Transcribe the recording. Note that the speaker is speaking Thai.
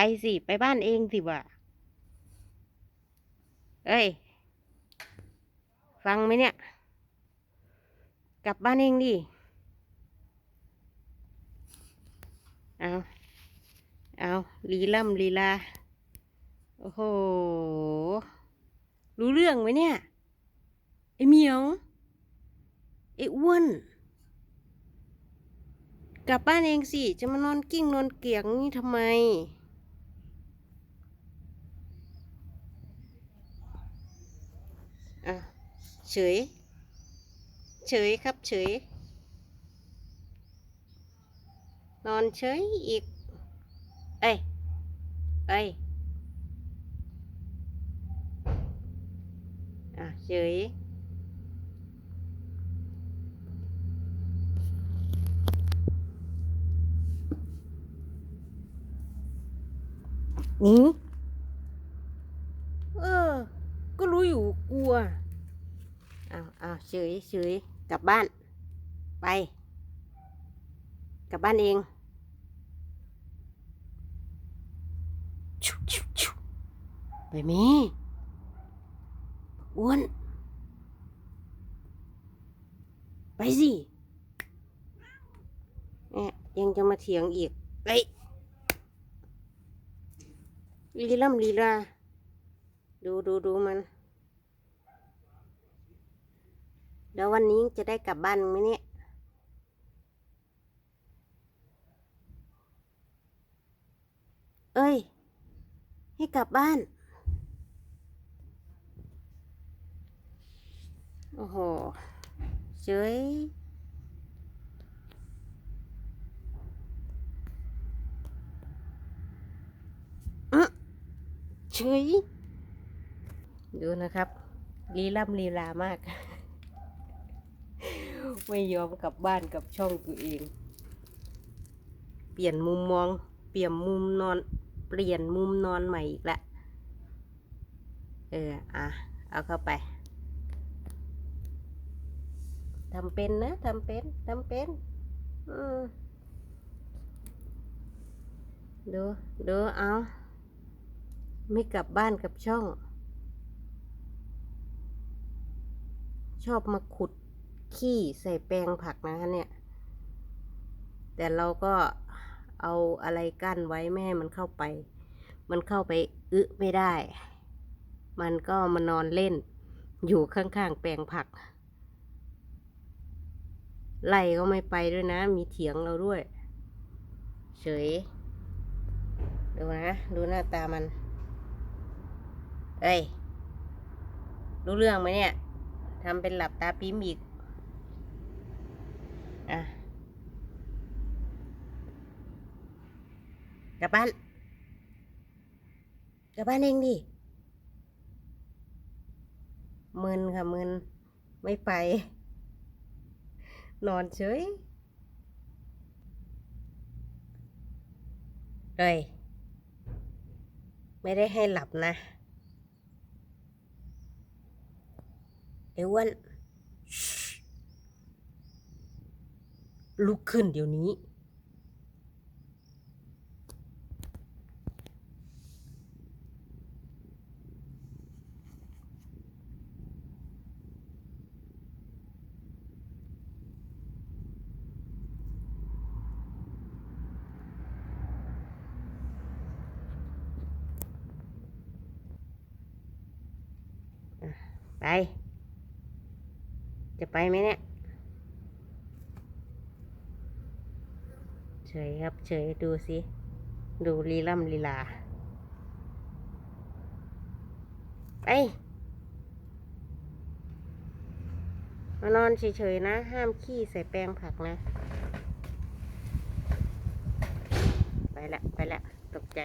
ไปสิไปบ้านเองสิวะเอ้ย ฟังไหมเนี่ย กลับบ้านเองดิเอาเอาลีล่ำลีลา โอ้โห รู้เรื่องไหมเนี่ย ไอเหมียว ไออ้วน กลับบ้านเองสิ จะมานอนกิ้งนอนเกียงนี่ทำไม อะเฉย เฉยครับเฉย นอนเฉยอีก เอ้ย เอ้ยอะเฉยหนีเออ ก็ รู้อยู่กลัวอ้าวอ้าวเฉยเฉยกลับบ้าน ไป กลับบ้านเองชุชุชุไปมีอ้วนไปสิเนี่ยยังจะมาเถียงอีกเฮ้ยลีล่ำลีลาดูดูดูมัน แล้ววันนี้จะได้กลับบ้านไหมเนี่ยเอ้ย ให้กลับบ้าน โอ้โหเฉยอะเฉยดูนะครับลีล่ำลีลามาก ไม่ยอมกลับบ้านกับช่องตัวเอง เปลี่ยนมุมมอง เปลี่ยนมุมนอน เปลี่ยนมุมนอนใหม่อีกละเออ อะ เอาเข้าไปทำเป็นนะทำเป็นทำเป็น อืมดูดูเอา ไม่กลับบ้านกับช่อง ชอบมาขุด ขี้ใส่แปลงผักนะคะเนี่ย แต่เราก็เอาอะไรกั้นไว้ไม่ให้มันเข้าไป มันเข้าไปอึไม่ได้ มันก็มานอนเล่น อยู่ข้างๆแปลงผัก ไล่ก็ไม่ไปด้วยนะ มีเถียงเราด้วย เฉย ดูนะ ดูหน้าตามัน เอ้ย รู้เรื่องไหมเนี่ยทำเป็นหลับตาปิ้มอีก อะ กลับบ้าน กลับบ้านเองดิมึนค่ะมึนไม่ไป นอนเฉยเอ้ยไม่ได้ให้หลับนะไอ้อ้วนลุกขึ้นเดี๋ยวนี้ ไป จะไปไหมเนี่ย เฉยครับ เฉยดูสิ ดูลีล่ำลีลา ไปมานอนเฉยๆนะ ห้ามขี้ใส่แปรงผักนะ ไปละ ไปละ ตกใจ